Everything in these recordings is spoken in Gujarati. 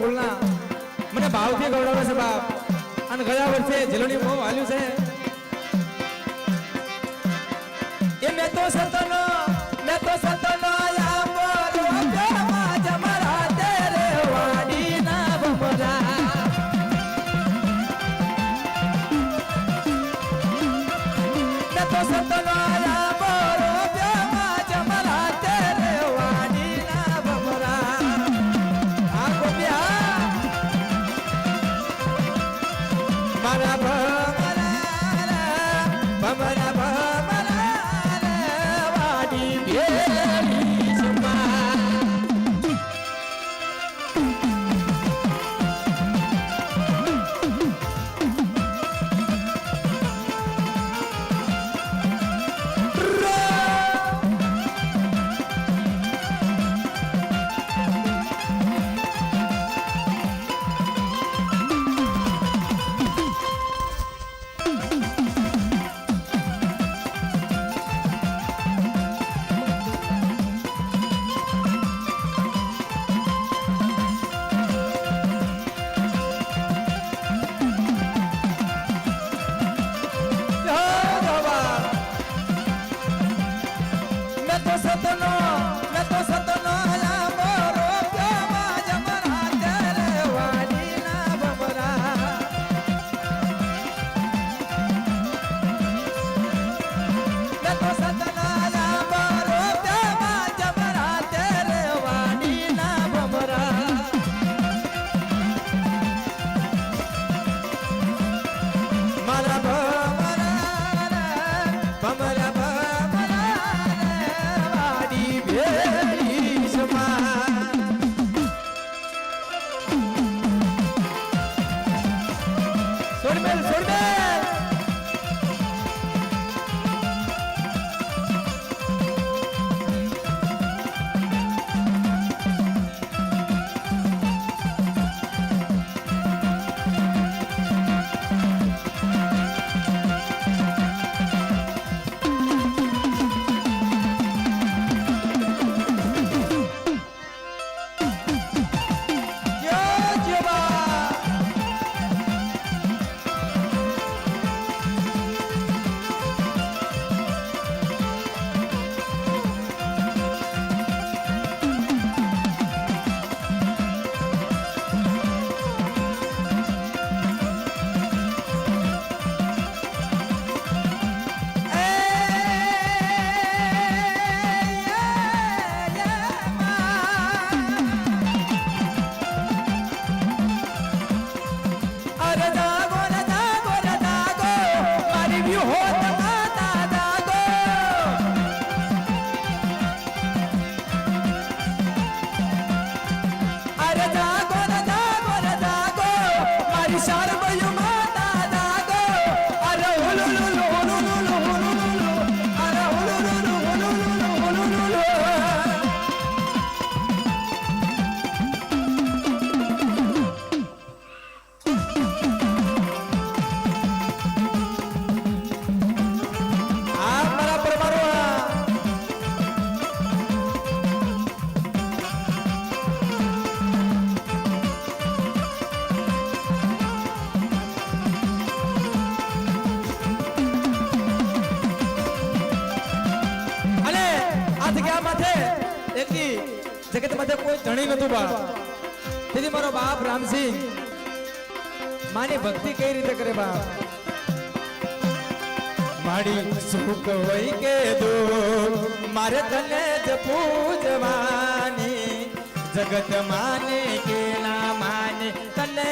ફૂલના મને ભાવથી ગૌરવે છે બાપ. અને ગયા વર્ષે જીલણી બહુ હાલ્યું છે. એ મેં તો સર તો ધણી નતું બાપ તેથી મારો બાપ રામસિંહ માની ભક્તિ કઈ રીતે કરે બાપ મારી સુખ હોય કે દો મારે તને જ પૂજવાની. જગત માને, કેલા માને, તને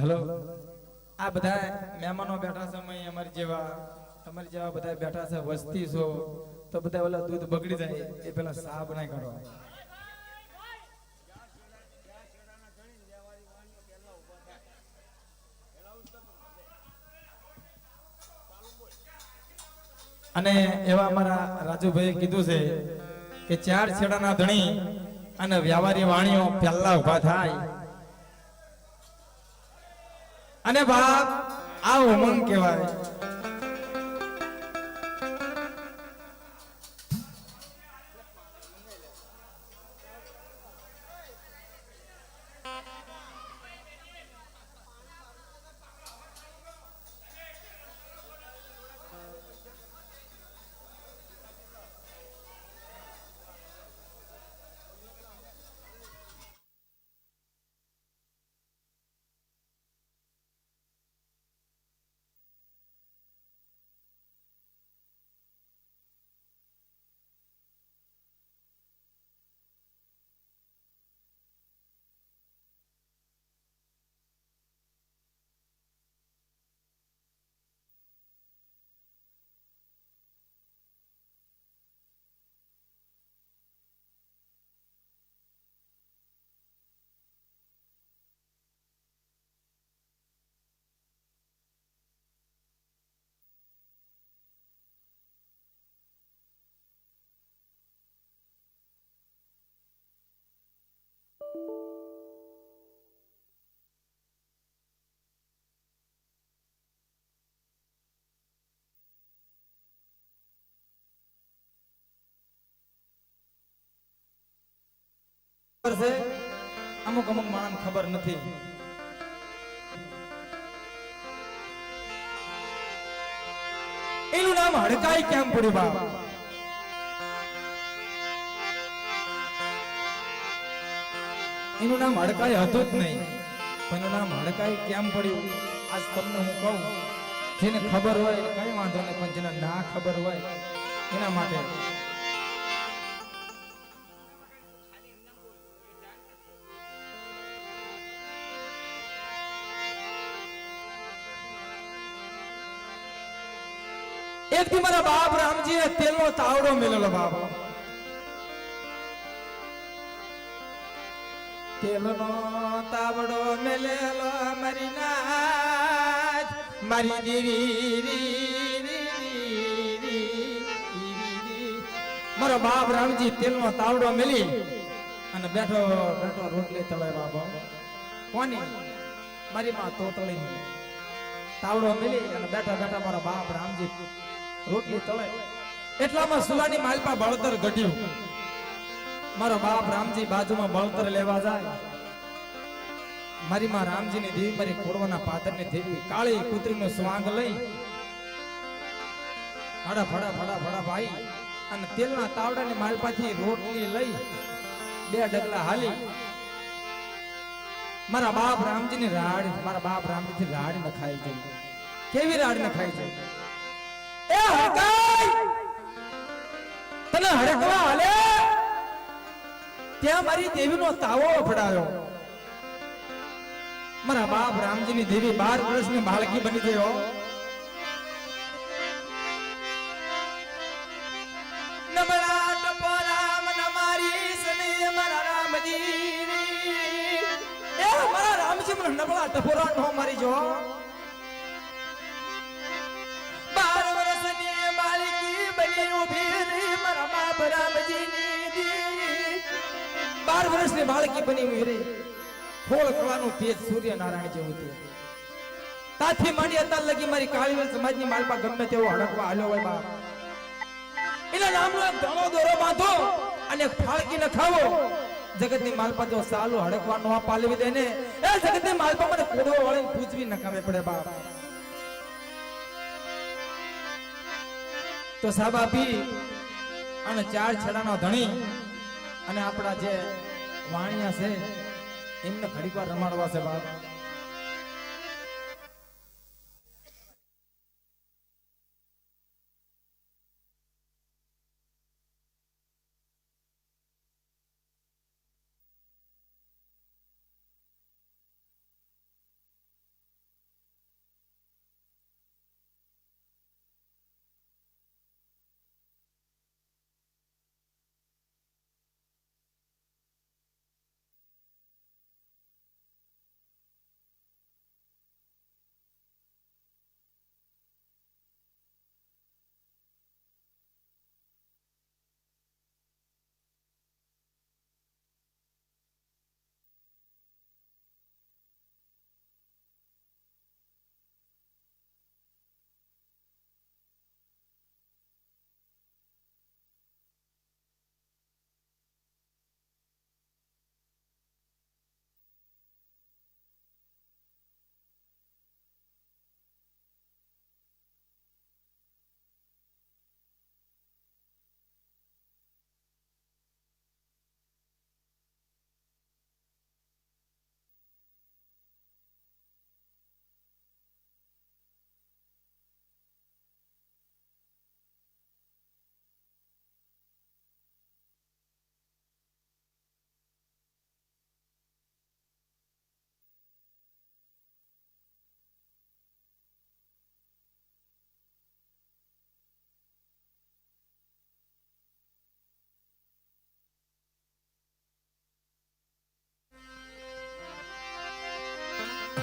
હેલો. આ બધા મહેમાનો બેઠા અહીં અમારી જેવા અમારી જેવા બધા બેઠા છે, વસ્તી છો, તો બધા ઓલા દૂધ બગડી જાય, એ પેલા સાફ ના કરો અને એવા અમારા રાજુભાઈ કીધું છે કે ચાર છેડાના ધણી અને વ્યાપારી વાણીઓ પહેલા ઊભા થાય. અને બાપ આ ઉમંગ કહેવાય. ખબર છે? અમુક અમુક માણસ ખબર નથી. એનું નામ હડકાઈ કેમ પડ્યું બાપ? એનું નામ હડકાઈ હતું જ નહીં, પણ એનું નામ હડકાઈ કેમ પડ્યું? આજ તમને હું કહું, જેને ખબર હોય કઈ વાંધો નહીં, પણ જેને ના ખબર હોય, એના માટે એક થી મારા બાપ રામજીએ તેલનો તાવડો મેલેલો બાપ. તેલનો તાવડો મેલેલો મારી નાથ મારી દેવી રી, રી, રી, રી, રી, રી. મારો બાપ રામજી તેલનો તાવડો મેલી અને બેઠો બેઠો રોટલી તળે બાબો કોની? મારી માં તોતળી. તાવડો મેલી અને બેઠા બેઠા મારા બાપ રામજી રોટલી તળે. એટલામાં સુલાની માલપા બળતર ઘટ્યું. મારો બાપ રામજી બાજુમાં બળતર લેવા જાય. મારી માં રામજીની દેવી મારી ખોડવાના પાદરની દેવી કાળી કૂતરીનો સ્વાંગ લઈ ફડા ફડા ફડા ફડા ભાઈ અને તેલના તાવડાની માલપાથી રોટલી લઈ બે ડગલા હાલી. મારા બાપ રામજીની રાડ, મારા બાપ રામજીથી રાડ ન ખાઈ ગઈ. કેવી રાડ ન ખાઈ ગઈ? એ હડકાય તને હડકવા હાલે? ત્યાં મારી દેવીનો તાવો અફડાયો મારા બાપ રામજીની દેવી બાર વર્ષની બાળકી બની ગયો. નબળા ટપોરા નો મારી જો. બાપ રામજીની દી બાર વર્ષની બાળકી બની રહી ફોળ કરવાનું તેજ સૂર્યનારાયણ જેવું તે તાથી માંડી અત્યાર લગી મારી કાળીવલ સમાજની માલપા ગમે તેવો હડકવા હાલ્યો હોય બાપ. એના નામનો એક ધણો દોરો બાંધો અને ફાળકી ન ખાવો જગતની માલપા જો સાલું હડકવા નો પાલવી દે ને એ જગતની માલપા મને કોડો વળીને પૂજવી નકામે પડે બાપ. તો સાહેબ આપી અને ચાર છેડાનો ધણી અને આપણા જે વાણિયા છે, એમને ઘડીક વાર રમાડવા છે બાપ.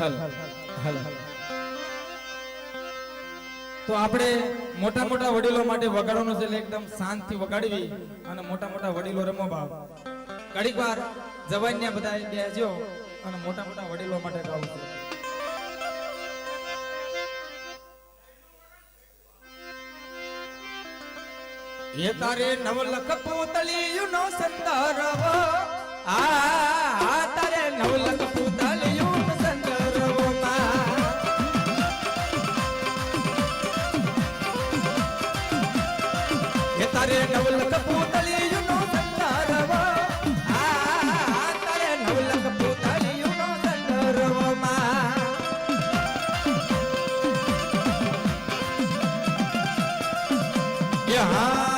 તો આપણે મોટા મોટા વડીલો માટે વગાડવાનું છે એકદમ શાંતિથી વગાડવી અને મોટા મોટા વડીલો રમો ભાવ. ઘડીક વાર જવાનને બધા બેસજો અને મોટા મોટા વડીલો માટે ગાવું છે. એ તારે નવલખ પૂતળિયું નો સંદર્ભ. આ તારે નવલખ પૂતળિયું યહા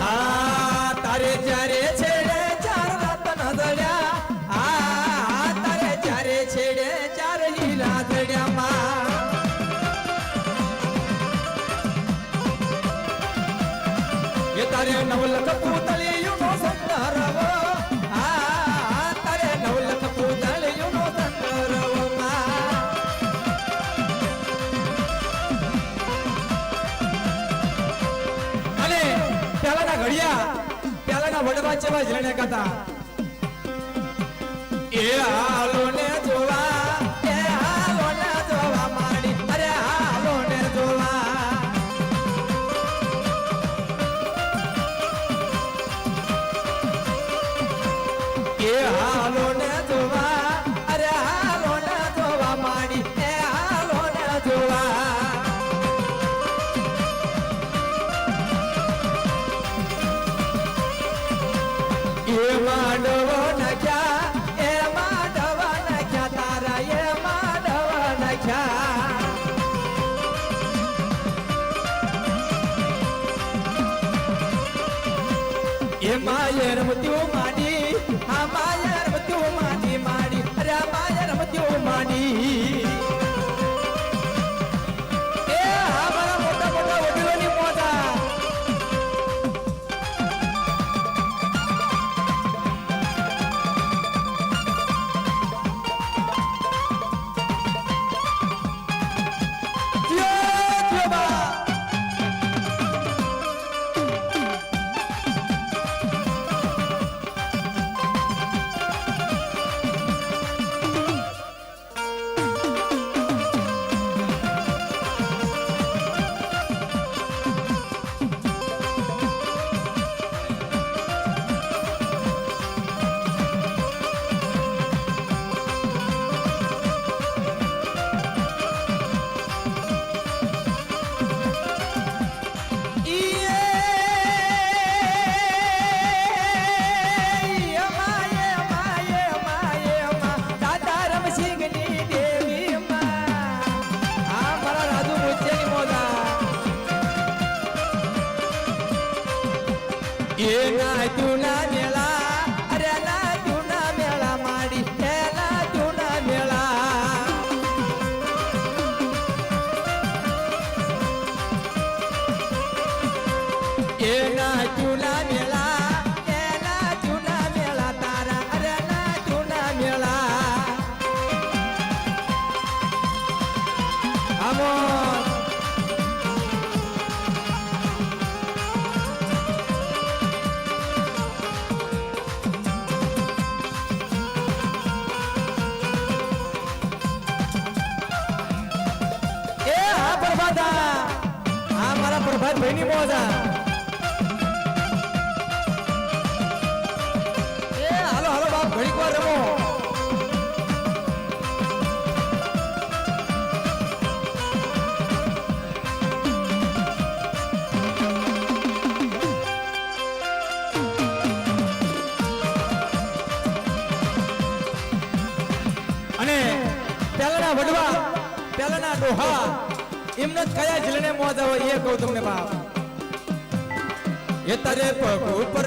તારે ચારે છેડે ચાર રતન દળ્યા. આ તારે ચારે છેડે ચાર લીલા દળ્યા માં તારે નવલખ પૂતળિયું પહેલાના જણે કથા એ હાલો ને જોવા, એ હાલો ને જોવા માડી. અરે હાલો ને જોવા. એ હાલો એમનો કયા જલને મોજ હોય એ કહું તમને બાપ. એ તારે પગ ઉપર